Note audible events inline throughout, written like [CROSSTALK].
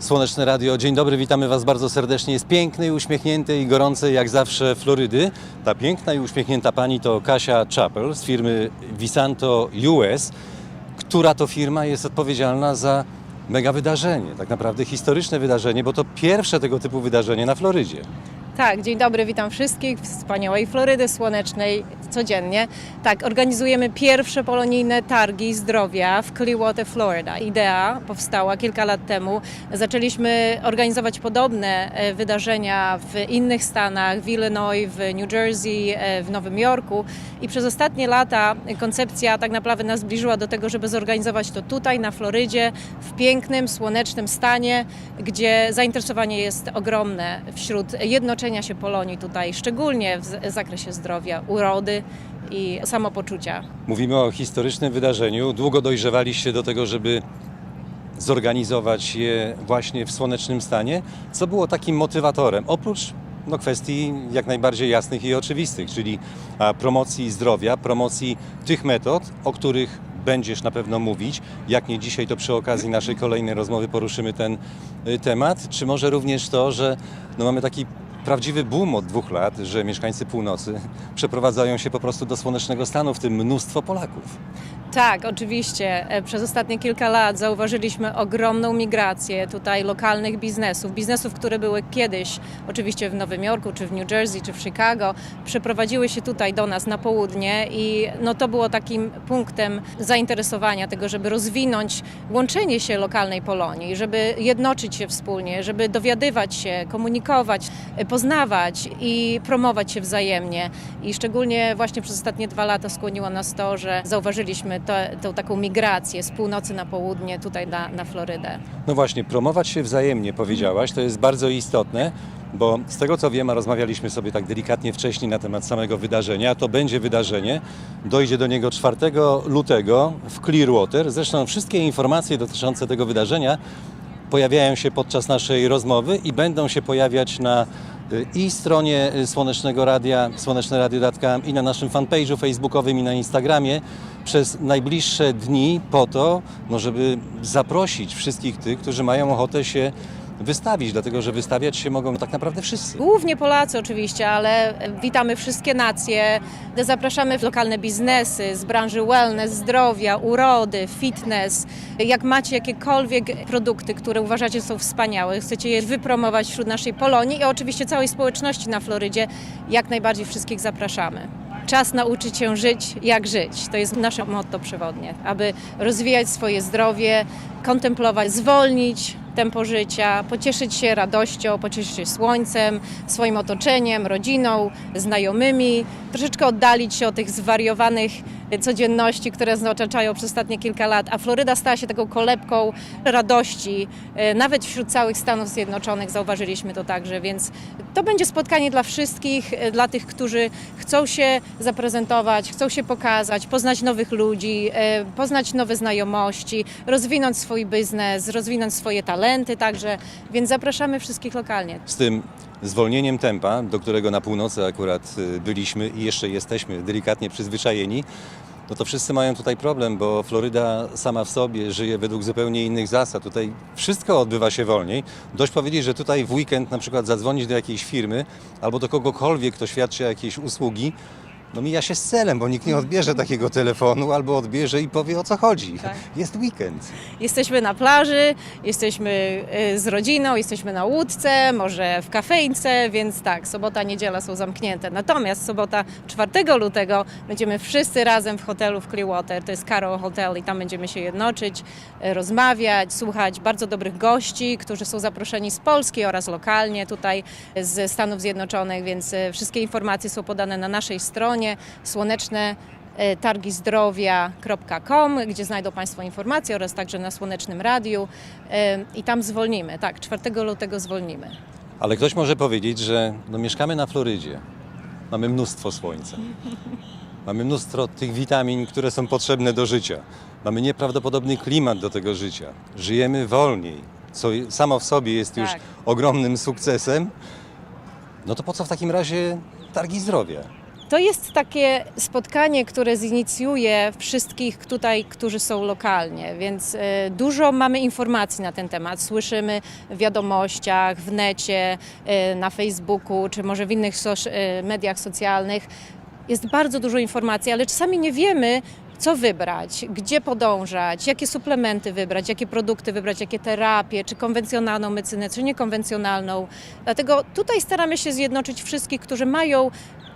Słoneczne Radio, dzień dobry, witamy Was bardzo serdecznie. Jest pięknej, uśmiechniętej i gorącej jak zawsze Florydy. Ta piękna i uśmiechnięta pani to Kasia Chappell z firmy Visanto US, która to firma jest odpowiedzialna za mega wydarzenie, tak naprawdę historyczne wydarzenie, bo to pierwsze tego typu wydarzenie na Florydzie. Tak, dzień dobry, witam wszystkich w wspaniałej Florydy Słonecznej codziennie. Tak, organizujemy pierwsze polonijne targi zdrowia w Clearwater, Florida. Idea powstała kilka lat temu. Zaczęliśmy organizować podobne e, wydarzenia w innych stanach, w Illinois, w New Jersey, e, w Nowym Jorku i przez ostatnie lata koncepcja tak naprawdę nas zbliżyła do tego, żeby zorganizować to tutaj na Florydzie, w pięknym, słonecznym stanie, gdzie zainteresowanie jest ogromne wśród się Polonii tutaj, szczególnie w zakresie zdrowia, urody i samopoczucia. Mówimy o historycznym wydarzeniu. Długo dojrzewaliście do tego, żeby zorganizować je właśnie w słonecznym stanie. Co było takim motywatorem? Oprócz no, kwestii jak najbardziej jasnych i oczywistych, czyli promocji zdrowia, promocji tych metod, o których będziesz na pewno mówić. Jak nie dzisiaj, to przy okazji naszej kolejnej rozmowy poruszymy ten y, temat. Czy może również to, że no, mamy taki prawdziwy boom od dwóch lat, że mieszkańcy północy [LAUGHS] przeprowadzają się po prostu do słonecznego stanu, w tym mnóstwo Polaków. Tak, oczywiście. E, Przez ostatnie kilka lat zauważyliśmy ogromną migrację tutaj lokalnych biznesów. Biznesów, które były kiedyś oczywiście w Nowym Jorku, czy w New Jersey, czy w Chicago, przeprowadziły się tutaj do nas na południe i no, to było takim punktem zainteresowania tego, żeby rozwinąć łączenie się lokalnej Polonii, żeby jednoczyć się wspólnie, żeby dowiadywać się, komunikować, e, poznawać i promować się wzajemnie. I szczególnie właśnie przez ostatnie dwa lata skłoniło nas to, że zauważyliśmy tę taką migrację z północy na południe tutaj na, na Florydę. No właśnie, promować się wzajemnie, powiedziałaś, to jest bardzo istotne, bo z tego co wiem, a rozmawialiśmy sobie tak delikatnie wcześniej na temat samego wydarzenia, to będzie wydarzenie, dojdzie do niego 4 lutego w Clearwater. Zresztą wszystkie informacje dotyczące tego wydarzenia pojawiają się podczas naszej rozmowy i będą się pojawiać na i stronie Słonecznego Radia, słoneczneradio.com i na naszym fanpage'u facebookowym i na Instagramie przez najbliższe dni po to, no żeby zaprosić wszystkich tych, którzy mają ochotę się wystawić, dlatego że wystawiać się mogą tak naprawdę wszyscy. Głównie Polacy oczywiście, ale witamy wszystkie nacje. Zapraszamy w lokalne biznesy z branży wellness, zdrowia, urody, fitness. Jak macie jakiekolwiek produkty, które uważacie są wspaniałe, chcecie je wypromować wśród naszej Polonii i oczywiście całej społeczności na Florydzie, jak najbardziej wszystkich zapraszamy. Czas nauczyć się żyć, jak żyć. To jest nasze motto przewodnie, aby rozwijać swoje zdrowie, kontemplować, zwolnić tempo życia, pocieszyć się radością, pocieszyć się słońcem, swoim otoczeniem, rodziną, znajomymi, troszeczkę oddalić się od tych zwariowanych codzienności, które otaczają przez ostatnie kilka lat, a Floryda stała się taką kolebką radości, e, nawet wśród całych Stanów Zjednoczonych zauważyliśmy to także, więc to będzie spotkanie dla wszystkich, e, dla tych, którzy chcą się zaprezentować, chcą się pokazać, poznać nowych ludzi, e, poznać nowe znajomości, rozwinąć swój biznes, rozwinąć swoje talenty także, więc zapraszamy wszystkich lokalnie. Z tym zwolnieniem tempa, do którego na północy akurat y, byliśmy i jeszcze jesteśmy delikatnie przyzwyczajeni, no to wszyscy mają tutaj problem, bo Floryda sama w sobie żyje według zupełnie innych zasad. Tutaj wszystko odbywa się wolniej. Dość powiedzieć, że tutaj w weekend na przykład zadzwonić do jakiejś firmy albo do kogokolwiek, kto świadczy jakieś usługi, no mija się z celem, bo nikt nie odbierze takiego telefonu albo odbierze i powie o co chodzi. Tak. Jest weekend. Jesteśmy na plaży, jesteśmy y, z rodziną, jesteśmy na łódce, może w kafejce, więc tak, sobota, niedziela są zamknięte. Natomiast sobota 4 lutego będziemy wszyscy razem w hotelu w Clearwater, to jest Carol Hotel i tam będziemy się jednoczyć, y, rozmawiać, słuchać bardzo dobrych gości, którzy są zaproszeni z Polski oraz lokalnie tutaj z Stanów Zjednoczonych, więc y, wszystkie informacje są podane na naszej stronie słoneczne e, targizdrowia.com, gdzie znajdą Państwo informacje oraz także na Słonecznym Radiu e, i tam zwolnimy, tak, 4 lutego zwolnimy. Ale ktoś może powiedzieć, że no, mieszkamy na Florydzie. Mamy mnóstwo słońca. Mamy mnóstwo tych witamin, które są potrzebne do życia. Mamy nieprawdopodobny klimat do tego życia. Żyjemy wolniej, co samo w sobie jest już Tak. ogromnym sukcesem. No to po co w takim razie targi zdrowia? To jest takie spotkanie, które zinicjuje wszystkich tutaj, którzy są lokalnie, więc e, dużo mamy informacji na ten temat. Słyszymy w wiadomościach, w necie, e, na Facebooku, czy może w innych e, mediach socjalnych. Jest bardzo dużo informacji, ale czasami nie wiemy, co wybrać, gdzie podążać, jakie suplementy wybrać, jakie produkty wybrać, jakie terapie, czy konwencjonalną medycynę, czy niekonwencjonalną. Dlatego tutaj staramy się zjednoczyć wszystkich, którzy mają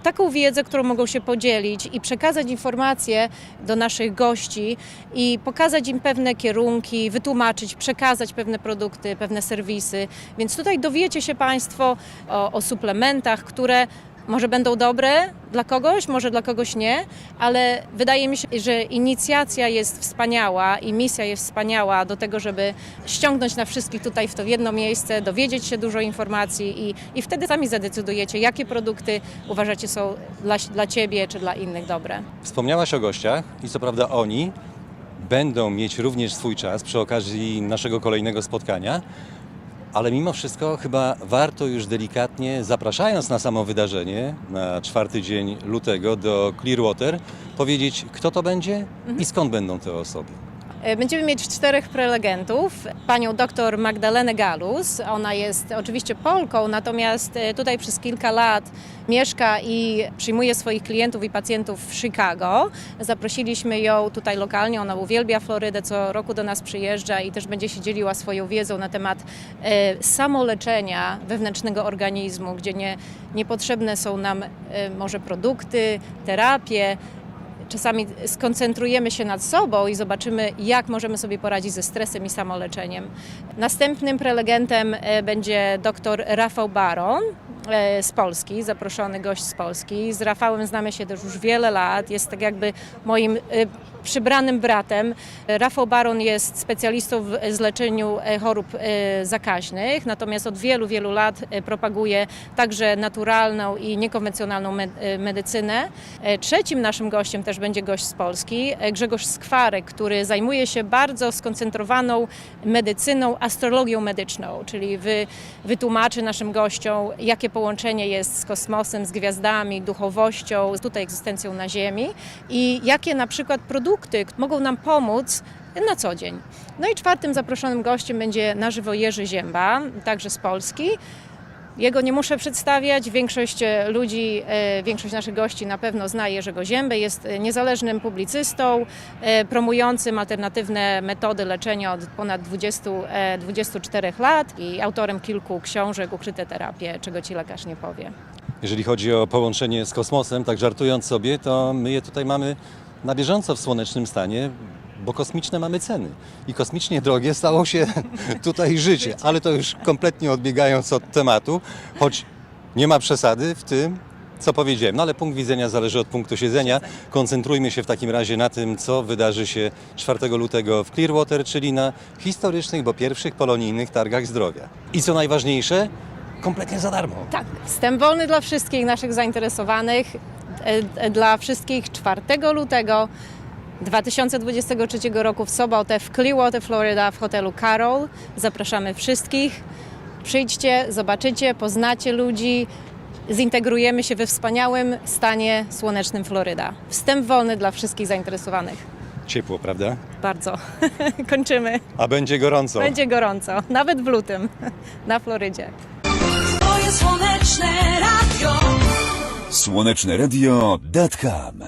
taką wiedzę, którą mogą się podzielić i przekazać informacje do naszych gości i pokazać im pewne kierunki, wytłumaczyć, przekazać pewne produkty, pewne serwisy. Więc tutaj dowiecie się Państwo o, o suplementach, które może będą dobre dla kogoś, może dla kogoś nie, ale wydaje mi się, że inicjacja jest wspaniała i misja jest wspaniała do tego, żeby ściągnąć na wszystkich tutaj w to jedno miejsce, dowiedzieć się dużo informacji i, i wtedy sami zadecydujecie, jakie produkty uważacie są dla, dla Ciebie czy dla innych dobre. Wspomniałaś o gościach i co prawda oni będą mieć również swój czas przy okazji naszego kolejnego spotkania, ale mimo wszystko chyba warto już delikatnie, zapraszając na samo wydarzenie, na czwarty dzień lutego do Clearwater, powiedzieć, kto to będzie i skąd będą te osoby. E, Będziemy mieć czterech prelegentów. Panią dr Magdalenę Galus. Ona jest oczywiście Polką, natomiast e, tutaj przez kilka lat mieszka i przyjmuje swoich klientów i pacjentów w Chicago. Zaprosiliśmy ją tutaj lokalnie. Ona uwielbia Florydę, co roku do nas przyjeżdża i też będzie się dzieliła swoją wiedzą na temat e, samoleczenia wewnętrznego organizmu, gdzie nie, niepotrzebne są nam może produkty, terapie, czasami skoncentrujemy się nad sobą i zobaczymy, jak możemy sobie poradzić ze stresem i samoleczeniem. Następnym prelegentem e, będzie dr Rafał Baron e, z Polski, zaproszony gość z Polski. Z Rafałem znamy się też już wiele lat, jest tak jakby moim e, przybranym bratem. Rafał Baron jest specjalistą w leczeniu e, chorób e, zakaźnych, natomiast od wielu, wielu lat e, propaguje także naturalną i niekonwencjonalną me- medycynę. Trzecim naszym gościem też będzie gość z Polski, Grzegorz Skwarek, który zajmuje się bardzo skoncentrowaną medycyną, astrologią medyczną, czyli wy, wytłumaczy naszym gościom, jakie połączenie jest z kosmosem, z gwiazdami, duchowością, tutaj egzystencją na Ziemi i jakie na przykład produkty mogą nam pomóc na co dzień. No i czwartym zaproszonym gościem będzie na żywo Jerzy Zięba, także z Polski. Jego nie muszę przedstawiać. Większość e, ludzi, e, większość naszych gości na pewno zna Jerzego Ziębę. Jest e, niezależnym publicystą, promującym alternatywne metody leczenia od ponad 20, e, 24 lat i autorem kilku książek Ukryte terapie, czego ci lekarz nie powie. Jeżeli chodzi o połączenie z kosmosem, tak żartując sobie, to my je tutaj mamy na bieżąco w słonecznym stanie, bo kosmiczne mamy ceny. I kosmicznie drogie stało się [LAUGHS] tutaj życie. Ale to już kompletnie odbiegając od tematu, choć nie ma przesady w tym, co powiedziałem. No ale punkt widzenia zależy od punktu siedzenia. Koncentrujmy się w takim razie na tym, co wydarzy się 4 lutego w Clearwater, czyli na historycznych, bo pierwszych polonijnych targach zdrowia. I co najważniejsze, kompletnie za darmo. Tak, wstęp wolny dla wszystkich naszych zainteresowanych, dla wszystkich 4 lutego 2023 roku w sobotę w Clearwater, Florida w hotelu Carol. Zapraszamy wszystkich. Przyjdźcie, zobaczycie, poznacie ludzi, zintegrujemy się we wspaniałym stanie słonecznym Floryda. Wstęp wolny dla wszystkich zainteresowanych. Ciepło, prawda? Bardzo. [LAUGHS] Kończymy. A będzie gorąco. Będzie gorąco, nawet w lutym [LAUGHS] na Florydzie. Moje słoneczne radio. Słoneczne radio.com